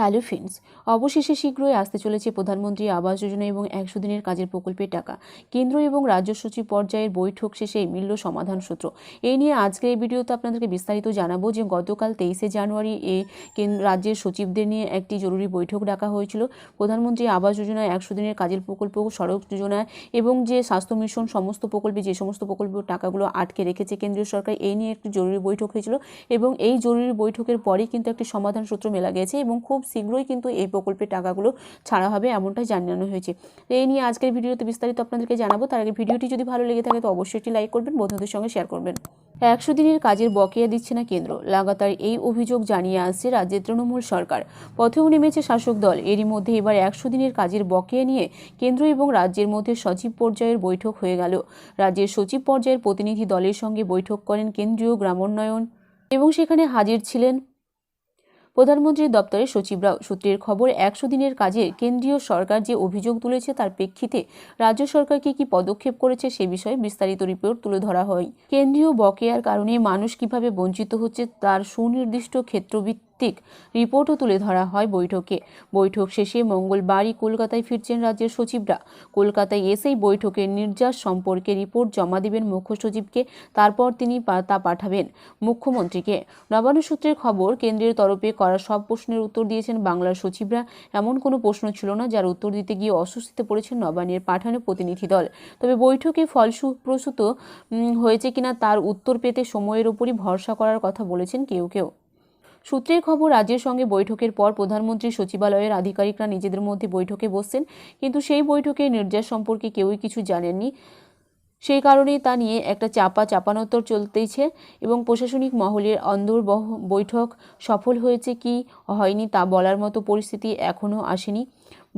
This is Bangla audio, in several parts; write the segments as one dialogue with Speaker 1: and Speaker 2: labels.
Speaker 1: হ্যালো ফ্রেন্ডস অবশেষে শীঘ্রই আসতে চলেছে প্রধানমন্ত্রী আবাস যোজনা এবং একশো দিনের কাজের প্রকল্পের টাকা। কেন্দ্র এবং রাজ্য সচিব পর্যায়ের বৈঠক শেষে মিলল সমাধান সূত্র। এই নিয়ে আজকে এই ভিডিওতে আপনাদেরকে বিস্তারিত জানাব যে গতকাল তেইশে জানুয়ারি এ রাজ্যের সচিবদের নিয়ে একটি জরুরি বৈঠক ডাকা হয়েছিল। প্রধানমন্ত্রী আবাস যোজনা একশো দিনের কাজের প্রকল্প, সড়ক যোজনা এবং যে স্বাস্থ্য মিশন, সমস্ত প্রকল্পে যে সমস্ত প্রকল্প টাকাগুলো আটকে রেখেছে কেন্দ্রীয় সরকার এই নিয়ে একটি জরুরি বৈঠক হয়েছিল এবং এই জরুরি বৈঠকের পরেই কিন্তু একটি সমাধান সূত্র মেলা গেছে এবং খুব শীঘ্রই কিন্তু এই প্রকল্পের টাকাগুলো ছাড়া হবে এমনটাই জানানো হয়েছে। এই নিয়ে আজকের ভিডিওতে বিস্তারিত আপনাদেরকে জানাব। তার আগে ভিডিওটি যদি ভালো লেগে থাকে তো অবশ্যই একটি লাইক করবেন, বন্ধুদের সঙ্গে শেয়ার করবেন। একশো দিনের কাজের বকেয়া দিচ্ছে না কেন্দ্র। লাগাতার এই অভিযোগ জানিয়ে আসছে রাজ্যের তৃণমূল সরকার। পথেও নেমেছে শাসক দল। এরই মধ্যে এবার একশো দিনের কাজের বকেয়া নিয়ে কেন্দ্র এবং রাজ্যের মধ্যে সচিব পর্যায়ের বৈঠক হয়ে গেল। রাজ্যের সচিব পর্যায়ের প্রতিনিধি দলের সঙ্গে বৈঠক করেন কেন্দ্রীয় গ্রামোন্নয়ন এবং সেখানে হাজির ছিলেন প্রধানমন্ত্রীর দপ্তরের সচিবরাও। সূত্রের খবর, একশো দিনের কাজে কেন্দ্রীয় সরকার যে অভিযোগ তুলেছে তার প্রেক্ষিতে রাজ্য সরকারকে কি পদক্ষেপ করেছে সে বিষয়ে বিস্তারিত রিপোর্ট তুলে ধরা হয়। কেন্দ্রীয় বকেয়ার কারণে মানুষ কীভাবে বঞ্চিত হচ্ছে তার সুনির্দিষ্ট ক্ষেত্রভিত্তিক রিপোর্টও তুলে ধরা হয় বৈঠকে। বৈঠক শেষে মঙ্গলবারই কলকাতায় ফিরছেন রাজ্যের সচিবরা। কলকাতায় এসেই বৈঠকের নির্যাস সম্পর্কে রিপোর্ট জমা দেবেন মুখ্য সচিবকে তারপর তিনি তা পাঠাবেন মুখ্যমন্ত্রীকে। নবান্ন সূত্রের খবর কেন্দ্রের তরফে করা সব প্রশ্নের উত্তর দিয়েছেন বাংলার সচিবরা। এমন কোনো প্রশ্ন ছিল না যার উত্তর দিতে গিয়ে অস্বস্তিতে পড়েছেন নবান্নের পাঠানো প্রতিনিধি দল। তবে বৈঠকে ফলপ্রসূত উম, হয়েছে কিনা তার উত্তর পেতে সময়ের উপরই ভরসা করার কথা বলেছেন কেউ কেউ। সূত্রের খবর, রাজ্যের সঙ্গে বৈঠকের পর প্রধানমন্ত্রী সচিবালয়ের আধিকারিকরা নিজেদের মধ্যে বৈঠকে বসছেন। কিন্তু সেই বৈঠকে নির্যাস সম্পর্কে কেউই কিছু জানেননি। সেই কারণেই তা নিয়ে একটা চাপা চাপানোত্তর চলতেইছে এবং প্রশাসনিক মহলের অন্দর বৈঠক সফল হয়েছে কি হয়নি তা বলার মতো পরিস্থিতি এখনও আসেনি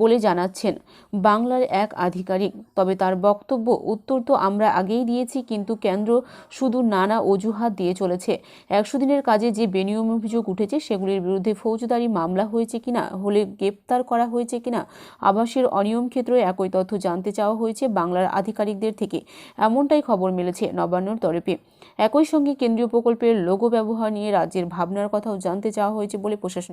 Speaker 1: বলে জানাচ্ছেন বাংলার এক আধিকারিক। তবে তার বক্তব্য, উত্তর তো আমরা আগেই দিয়েছি কিন্তু কেন্দ্র শুধু নানা অজুহাত দিয়ে চলেছে। একশো দিনের কাজে যে বেনিয়ম অভিযোগ উঠেছে সেগুলির বিরুদ্ধে ফৌজদারি মামলা হয়েছে কিনা, হলে গ্রেপ্তার করা হয়েছে কিনা, আবাসের অনিয়ম ক্ষেত্রে একই তথ্য জানতে চাওয়া হয়েছে বাংলার আধিকারিকদের থেকে। এমনটাই খবর মিলেছে নবান্নর তরফে। একই সঙ্গে কেন্দ্রীয় প্রকল্পের লোগো ব্যবহার নিয়ে রাজ্যের ভাবনার কথাও জানতে চাওয়া হয়েছে বলে প্রশাসন